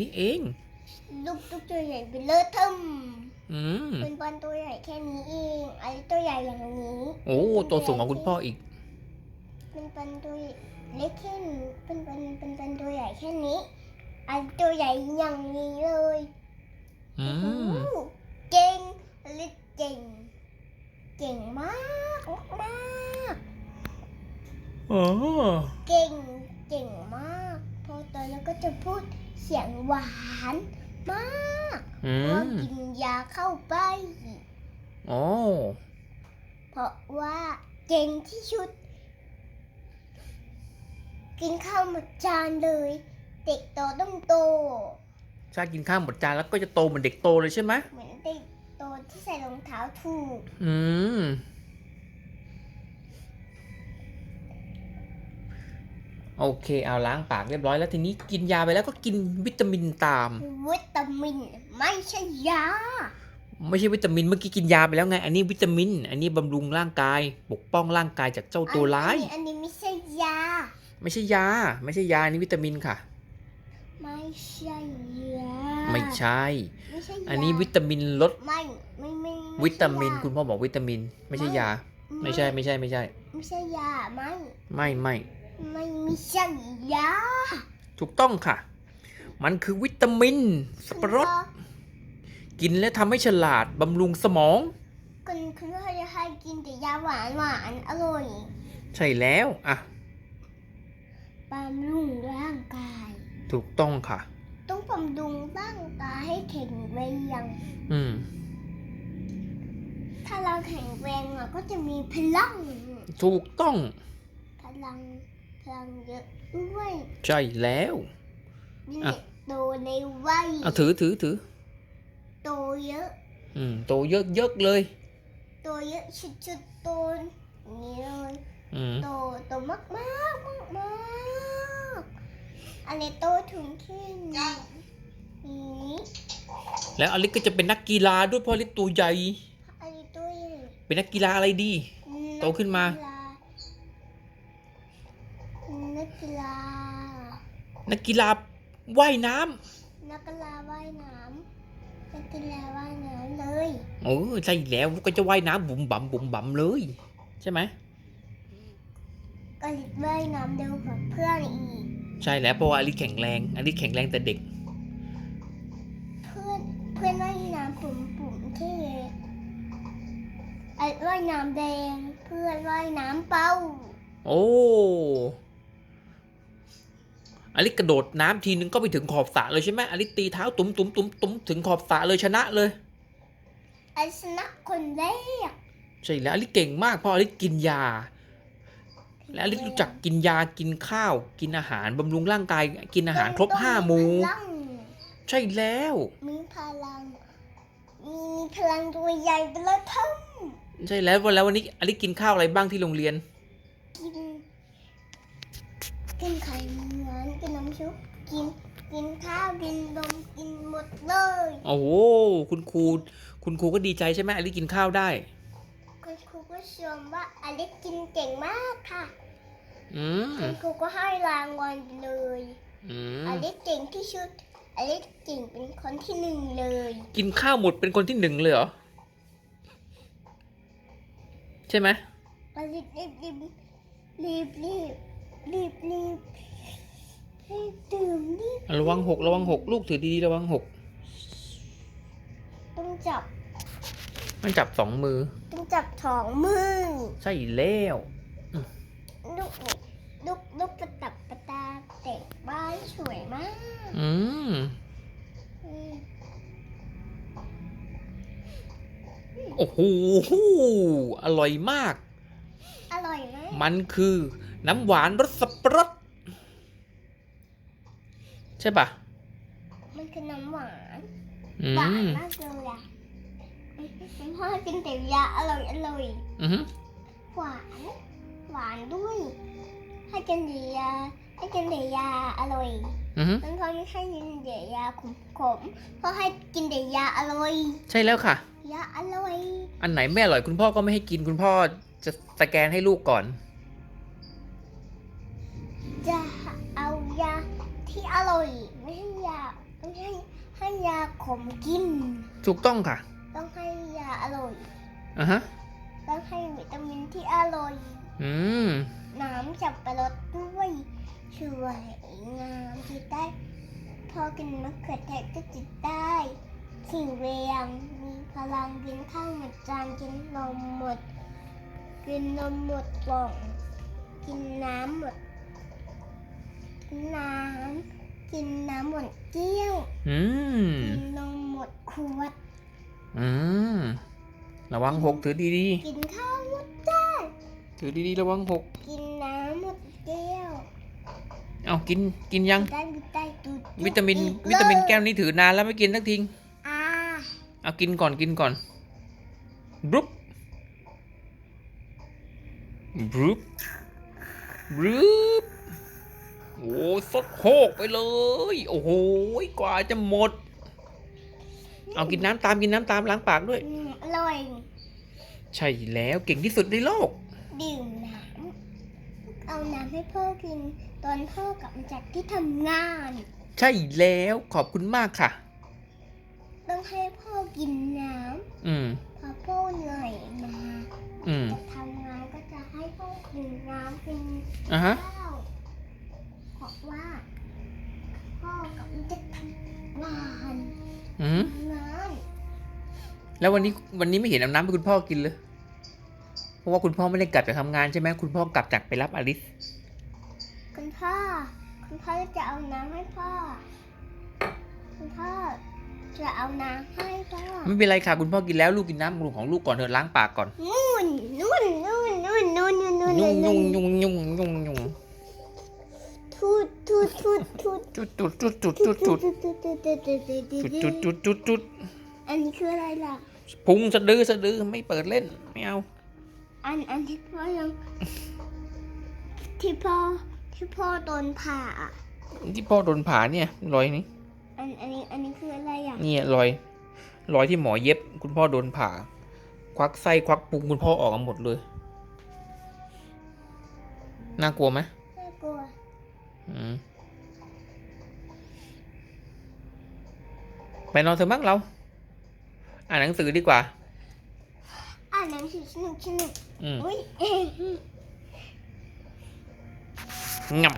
นี่เอง ลูกตุ๊กตัวใหญ่เป็นเลิศทึมอืมเป็นบอลตัวใหญ่แค่นี้เองอันนี้ตัวใหญ่อย่างนี้โอ้ตัวสูงกว่าคุณพ่ออีก เป็นบอลตัวเล็กแค่นี้เป็นบอลเป็นบอลตัวใหญ่แค่นี้อันตัวใหญ่อย่างนี้เลยอืมโอ้โหเก่งเล็กเก่งเก่งมากมากอ๋อเก่งเก่งมาก พอโตแล้วก็จะพูดเสียงหวานมากอืเพราะมกินยาเข้าไปโอ้เพราะว่าเก่งที่สุด กินข้าวหมดจานเลย เด็กโตต้องโต ชากินข้าวหมดจานแล้วก็จะโตเหมือนเด็กโตเลยใช่ไหมเหมือนเด็กโตที่ใส่รองเท้าถูก อืม โอเคเอาล้างปากเรียบร้อยแล้วทีนี้กินยาไปแล้วก็กินวิตามินตาม วิตามินไม่ใช่ยา ไม่ใช่วิตามินเมื่อกี้กินยาไปแล้วไง อันนี้วิตามิน อันนี้บำรุงร่างกาย ปกป้องร่างกายจากเจ้าตัวร้าย อันนี้อันนี้ไม่ใช่ยา ไม่ใช่ยา ไม่ใช่ยาอันนี้วิตามินค่ะ ไม่ใช่ยา ไม่ใช่ ไม่ใช่ยาอันนี้วิตามินลดไม่ไม่ไม่ไวิตามินใช่ยคุณพ่อบอกวิตามิน ไม่ใช่ยา ไม่ใช่ไม่ใช่ไม่ใช่ ไม่ใช่ยาไม่ไม่ไม่ ไม่ไม่ใช่ยาถูกต้องค่ะ มันคือวิตามิน สับปะรด กินแล้วทำให้ฉลาดบำรุงสมองคุณคุณพ่อจะให้กินแต่ยาหวานหวานอร่อย ใช่แล้วอะบำรุงร่างกาย ถูกต้องค่ะ ต้องบำรุงร่างกายให้แข็งแรงอืม ถ้าเราแข็งแรงเราก็จะมีพลัง ถูกต้อง พลังพ ลังเยอะด้วยใช่แล้วเป็นอะเด็กโตในวัยเอาถือถือถือโตเยอะ อืมโตเยอะเยอะเลย โตเยอะชุดๆโตอย่างนี้เลยอืมโตโตมากมากมากมากอะไรโตถึงแค่นี้นี้แล้วอลิสก็จะเป็นนักกีฬาด้วยเพราะอลิสตัวใหญ่ อะไรตัวใหญ่เป็นนักกีฬาอะไรดี โตขึ้นมา นักกีฬา นักกีฬาว่ายน้ำนักกีฬาว่ายน้ำนักกีฬาว่ายน้ำเลยโอ้ใช่แล้วก็จะว่ายน้ำบุ๋มบั๋มบุ๋มบั๋มเลย ใช่ไหม ก็ว่ายน้ำเร็วกว่าเพื่อนอีก ใช่แล้วเพราะว่าอลิสแข็งแรงอลิสแข็งแรงแต่เด็ก เพื่อนเพื่อนว่ายน้ำปุ่มปุ่มที่ไอ้ว่ายน้ำแดง เพื่อนว่ายน้ำเป้า โอ้ อลิสกระโดดน้ำทีนึงก็ไปถึงขอบสระเลยใช่ไหมอลิสตีเท้าตุ้มตุ้มตุ้มตุ้มถึงขอบสระเลยชนะเลยไอ้ชนะคนแรกใช่แล้วอลิสเก่งมากเพราะอลิสกินยา และอลิสรู้จักกินยากินข้าว กินอาหารบำรุงร่างกายกินอาหารครบห้าหมู่พลังใช่แล้ว มีพลัง มีพลังตัวใหญ่ไปเลยทั้งใช่แล้ววันแล้ววันนี้อลิสกินข้าวอะไรบ้างที่โรงเรียน กิน กินไข่หวานกินน้ำซุปกินกินข้าวกินนมกินหมดเลยโอ้โหคุณครูคุณครูก็ดีใจใช่ไหมอลิสกินข้าวได้ คุณครูก็ชมว่าอเล็กกินเก่งมากค่ะอืมคุณครูก็ให้รางวัลเลยอืมอเล็กเก่งที่สุดอเล็กเก่งเป็นคนที่หนึ่งเลย กินข้าวหมดเป็นคนที่หนึ่งเลยเหรอใช่ไหมอเล็กรีบรีบรีบรีบ รีบรีบรีบดื่มรีบระวังหกระวังหกลูกถือดีๆระวังหกต้องจับมันจับสองมือต้องจับสองมือ ใช่แล้วลูกลูกลูกประตับประตาเตะบ้านสวยมาก อืมอืมโอ้โหอร่อยมาก อร่อยไหมมันคือ น้ำหวานรสสับปะรดใช่ปะมันคือน้ำหวานอืหวานมมากเลยอะคุณพ่อกินแต่ยาอร่อยอร่อยอือหือหวานหวานด้วย ให้กินแต่ยาให้กินแต่ยาอร่อยอือหือคุณพ่อไม่ให้กินแต่ยาขมขมๆพ่อให้กินแต่ยาอร่อยใช่แล้วค่ะ ยาอร่อย อันไหนไม่อร่อยคุณพ่อก็ไม่ให้กินคุณพ่อจะสแกนให้ลูกก่อน จะเอายาที่อร่อยไม่ใช่ยาไม่ขมกิน ถูกต้องค่ะ ต้องให้ยาอร่อยอะฮะ ต้องให้วิตามินที่อร่อย อืม น้ำสับปะรดด้วยสวยงามจิตได้พอกินมะเขือเทศก็จิตได้สิ่งเรียงมีพลังกินข้าวหมดจานกินนมหมด กินนมหมดกล่อง กินน้ำหมดกิ นน้ำกินน้ำหมดเกี้ยวอืมกินนมหมดขวด อืมระวังหกถือดีกินข้าวหมดจานๆ ถือดีๆ ระวังหก กินน้ำหมดแก้วเอากินกินยัง ได้ได้ตูดวิตามิน อีวิตามินเลยแก้วนี้ถือนานแล้วไม่กินสักทีอ่าเอากินก่อนกินก่อนบรุบบรุบบรุบ โอ้สดโคกไปเลย โอ้โหกว่าจะหมด เอากินน้ำตามกินน้ำตามล้างปากด้วย อืมอร่อย ใช่แล้วเก่งที่สุดในโลก ดื่มน้ำเอาน้ำให้พ่อกิน ตอนพ่อกลับมาจากที่ทำงาน ใช่แล้วขอบคุณมากค่ะ ต้องให้พ่อกินน้อืมำพอพ่อเหนื่อยมาอืมจะทำงานก็จะให้พ่อกินน้ำกินอะฮะ ข้าว เพราะว่าพ่อกลับมาจากทำงานอืมทำงานแล้ววันนี้วันนี้ไม่เห็นเอาน้ำให้คุณพ่อกินเลย เพราะว่าคุณพ่อไม่ได้กลับจากทำงานใช่ไหมคุณพ่อกลับจากไปรับอลิส คุณพ่อ คุณพ่อจะเอาน้ำให้พ่อ คุณพ่อจะเอาน้ำให้พ่อไม่เป็นไรค่ะคุณพ่อกินแล้วลูกกินน้ำของลูกก่อนเถอะล้างปากก่อน นู่นนู่นนู่นนู่นนู่นนู่นนู่นยุ่งนู่ยุ่งนยุ่งยุ่งยุ่งยุ่งทู ดทูดทูดทูดจุดจุดจุดจุดจุดจุดทูดจุดจุดจุดจุดจุดอันนี้คืออะไรล่ะพุงสะดือสะดือไม่เปิดเล่นไม่เอา อันอันที่พ่อยังที่พ่อที่พ่อโดนผ่าที่พ่อโดนผ่าเนี่ยรอยนี้อันอันนี้อันนี้คืออะไรอะเนี่ยรอยรอยที่หมอเย็บ คุณพ่อโดนผ่า ควักไส้ควักพุงคุณพ่อออกมาหมดเลยน่ากลัวไหมน่ากลัวอืม ไปนอนเถอะมั้งเรา อ่านหนังสือดีกว่า อ่านหนังสือสนุกสนุกอืมอุ้ยเอ๊ะงับ